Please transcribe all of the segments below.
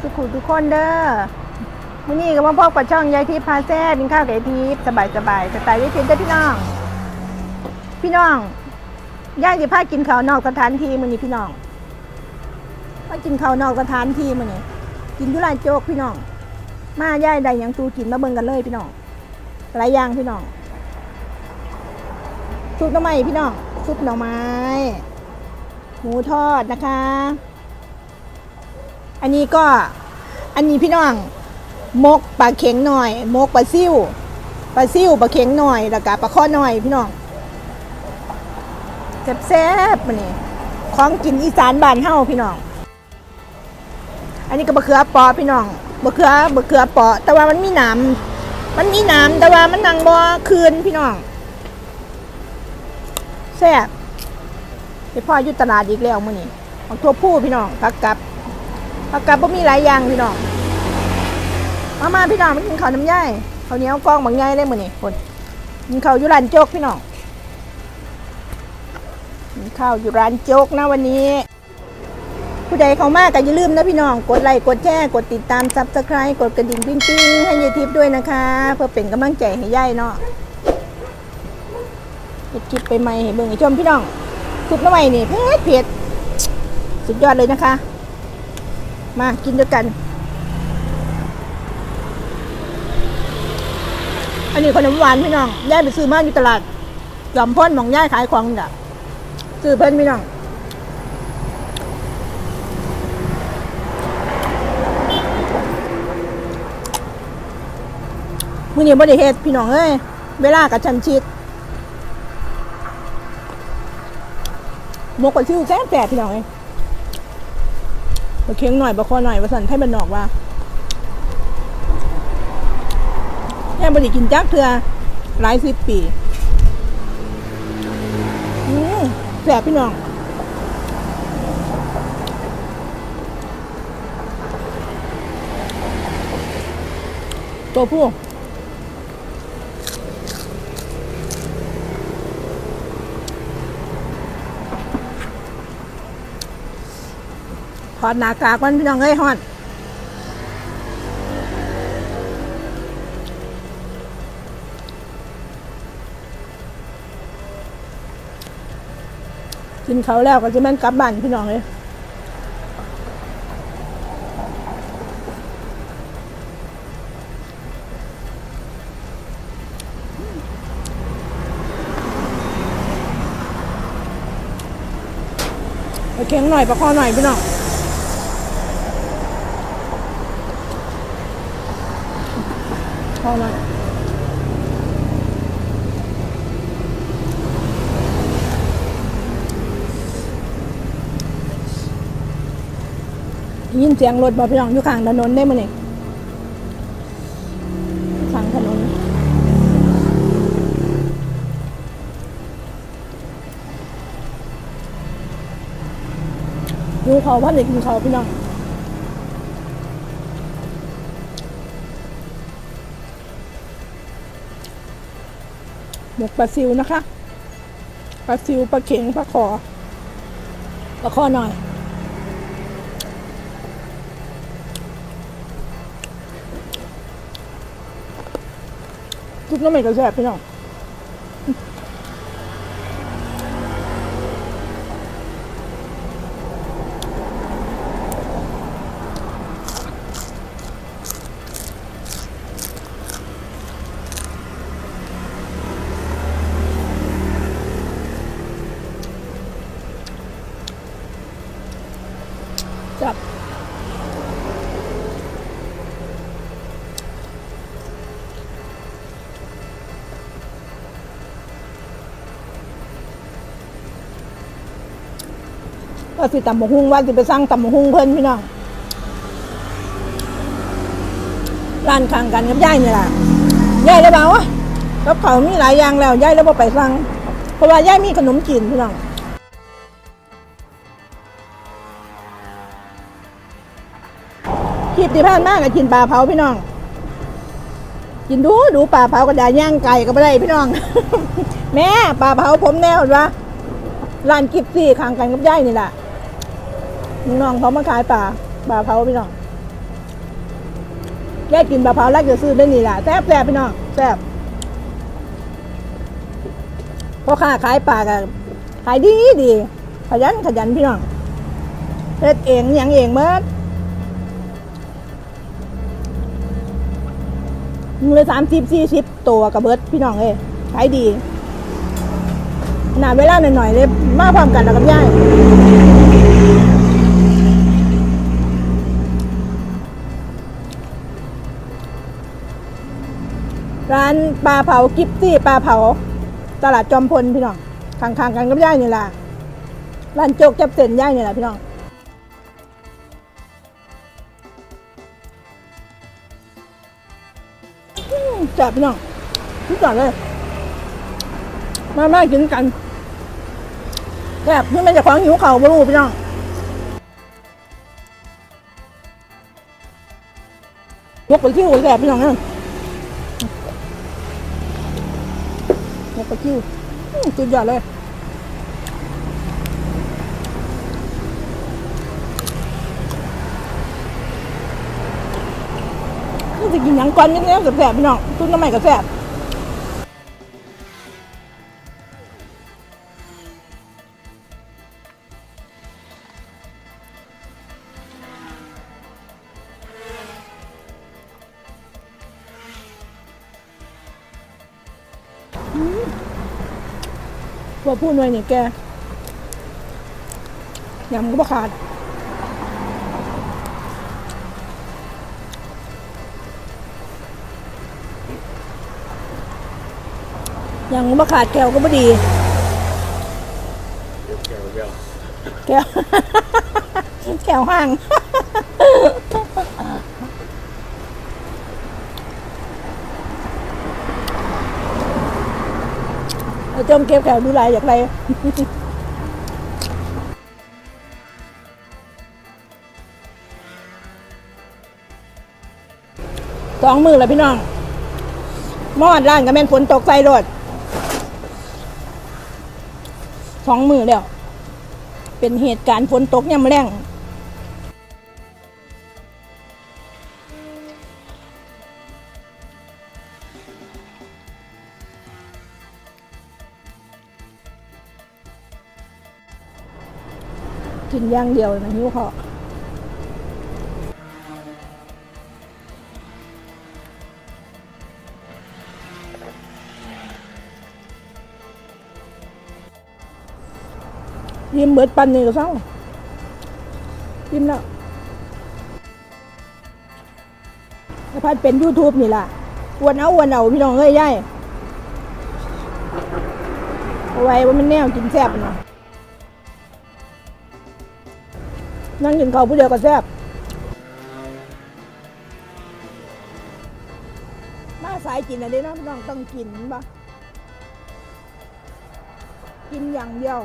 สุขุทุกคนเด้อมื้อนี้ก็มาพบกับช่องยายทิพย์พาแซ่กินข้าวกับยายทิพย์สบายสบายสไตล์ยายทิพย์เด้อพี่น้อง พี่น้องย่างสิพากินข้าวนอกสถานที่มื้อนี้พี่น้องมากินข้าวนอกสถานที่มื้อนี้กินอยุรานโจกพี่น้อง มาย่ายใดหยังตูกินมาเบิ่งกันเลยพี่น้องหลายอย่างพี่น้องซุปหน่อไม้พี่น้องซุปหน่อไม้หมูทอดนะคะ อันนี้ก็อันนี้พี่น้องมกปลาเข็งหน่อยมกปลาซิ่วปลาซิ่วปลาเข็งหน่อยแล้วก็ปลาข้อหน่อยพี่น้องแซ่บๆมันนี่ของกินอีสานบ้านเฮาพี่น้อง อันนี้ก็บะเขือปอพี่น้องบะเขือบะเขือปอแต่ว่ามันมีหนามมันมีหนามแต่ว่ามันนังบ่คืนพี่น้องแซ่บไปพ่ออยู่ตลาดอีกแล้วมื้อนี้ของทั่วผู้พี่น้องผักกับ ผักกับบ่มีหลายอย่างพี่น้องมามาพี่น้องมากินข้าวน้ำย่ายข้าวเหนียวกล้องบางใหญ่เลยมื้อนี้คนกินข้าวอยู่ร้านโจ๊กพี่น้องกินข้าวอยู่ร้านโจ๊กนะวันนี้ ผู้ใดเข้ามาก็อย่าลืมนะพี่น้อง กดไลค์กดแชร์กดติดตามซับสไคร b e กดกระดิ่งปิ้งปิ้งให้ยายทิพย์ด้วยนะคะ เพื่อเป็นกำลังใจให้ย่ายเนาะเฮ็ดคลิปไปใหม่ให้เบิ่งให้ชมพี่น้องซุปน้ำใหม่นี่เผ็ดเผ็ดสุดยอดเลยนะคะ มากินด้วยกัน อันนี้ขนมหวานพี่น้องย่ายไปซื้อมาอยู่ตลาดหย่อมพ่นหมองย่ายขายของจ้ะซื้อเพิ่นพี่น้องมื้อนี้บ่ได้เฮ็ดพี่น้องเอ้ยเวลากับชันชิดหมกกับซิวแซ่บแปดพี่น้องเอ้ย บ่เคียงหน่อยบ่คอหน่อยว่าสันให้บันนอกว่าแม่บริกินจักเทื่อหลายสิบปีอืมแสบพี่น้องตัวผู้ ถอดหน้ากากมันพี่น้องเอ้ยฮอดกินเขาแล้วก็จะแม่นกลับบ้านพี่น้องเลยไปเคียงหน่อยประคอหน่อยพี่น้อง พอล้วยินเสียงรถบอพี่น้องอยู่ข้างถนนได้มั้ยนี่ข้างถนนดูเขาพันเด็กกินเขาพี่น้อง หมกปลาซิวนะคะปลาซิวปลาเข็งปลาคอปลาคอหน่อยทุกน้ำมันก็แซ่บพี่น้องจับ ก็สิตำบกฮุ้งว่าสิไปสั่งตำบกฮุ้งเพิ่นพี่น้องร้านข้างกันกับยายนี่แหละยายเลยบอกว่ากับเขามีหลายอย่างแล้วยายเลยบอกไปสั่งเพราะว่ายายมีขนมจีนพี่น้องคลิปที่ผ่านมาก็กินปลาเผาพี่น้อง กินดูดูปลาเผาก็ได้ย่างไก่ก็ไม่ได้พี่น้อง แม่ปลาเผาผมแนวเห็นปะร้านกิบซี่ข้างกันกับย่ายนี่แหละ พี่น้องเขามาขายปลาปลาเผาพี่น้องแยกกินปลาเผาแล้วจะซื้อได้นี่แหละแซ่บแซ่บพี่น้องแซ่บเพ่อค้าขายปลากันขายดีดีขยันขยันพี่น้องเฮ็ดเองหยังเองเมื่อมือสามสิบสี่สิบตัวกับเบิร์ดพี่น้องเอ้ยขายดีขนาดเวลาหน่อยๆเลยมาพร้อมกันแล้วกับย่าย ร้านปลาเผากิฟซี่ปลาเผา ตลาดจอมพลพี่น้องข้างๆกันกับย่ายนี่แหละร้านโจกจับเส้นย่ายนี่แหละพี่น้องอืมแซ่บพี่น้องทุกอย่างเลย มามากินกันแซ่บนี่มันจะของหิวเข่าบ่รู้พี่น้องยกไปคิ้วแซ่บพี่น้องเอ้ ยยกไปคิ้วสุดยอดเลยจะกินหยังก่อนนิดนึงแสบพี่น้องตุ้นน้ำใหม่กับแสบ พอพูดหน่อยเนี่ยแกยำก็บ่ขาดยังบ่ขาดแก้วก็บ่ดีแก้วแก้วห้าง เอา จมเก็บแก้วดูลายอยากไรสองมือแล้วพี่น้องมอดร้านกับแม่นฝนตกใส่รถสองมือแล้ว เป็นเหตุการณ์ฝนตกยามแรง กินอย่างเดียวนะหิวเขายิ้มเบิดปันนี่ก็เศร้ายิ้มแล้วสะพัดเป็น YouTube นี่ล่ะอวนเอาอวนเอาพี่น้องเอ้ยย่ายเอาไว้ว่ามันแนวกินแซ่บเนาะ นั่งกินข้าวผู้เดียวก็แซ่บมาสายกินอะไรเนาะพี่น้องต้องกินบ่กินอย่างเดียว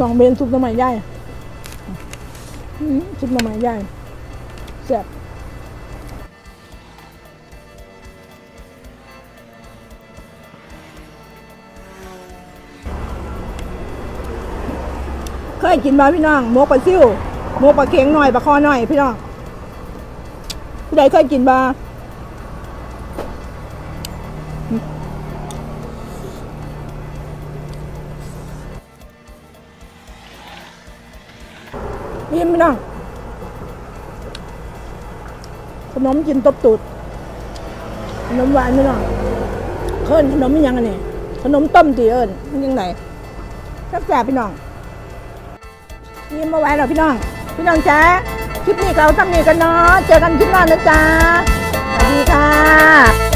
ลองเบนซุปหน้ำมันย่ายซุปหน้ำมันย่ายแซ่บ เคยกินมาพี่น้องหมกปลาซิ่วหมกปลาเค็งหน่อยปลาคอหน่อยพี่น้องผู้ใดเคยกินบาพี่พี่น้องขนมกินตบตูดขนมหวานพี่น้องเคินขนมยังอันนี้ขนมต้มตีเอิญมันยังไงแซ่บๆพี่น้อง ยิ้มมาไว้หรอพี่น้อง พี่น้องจ้าคลิปนี้เราทำนี่กันเนาะเจอกันคลิปหน้านะจ๊ะสวัสดีค่ะ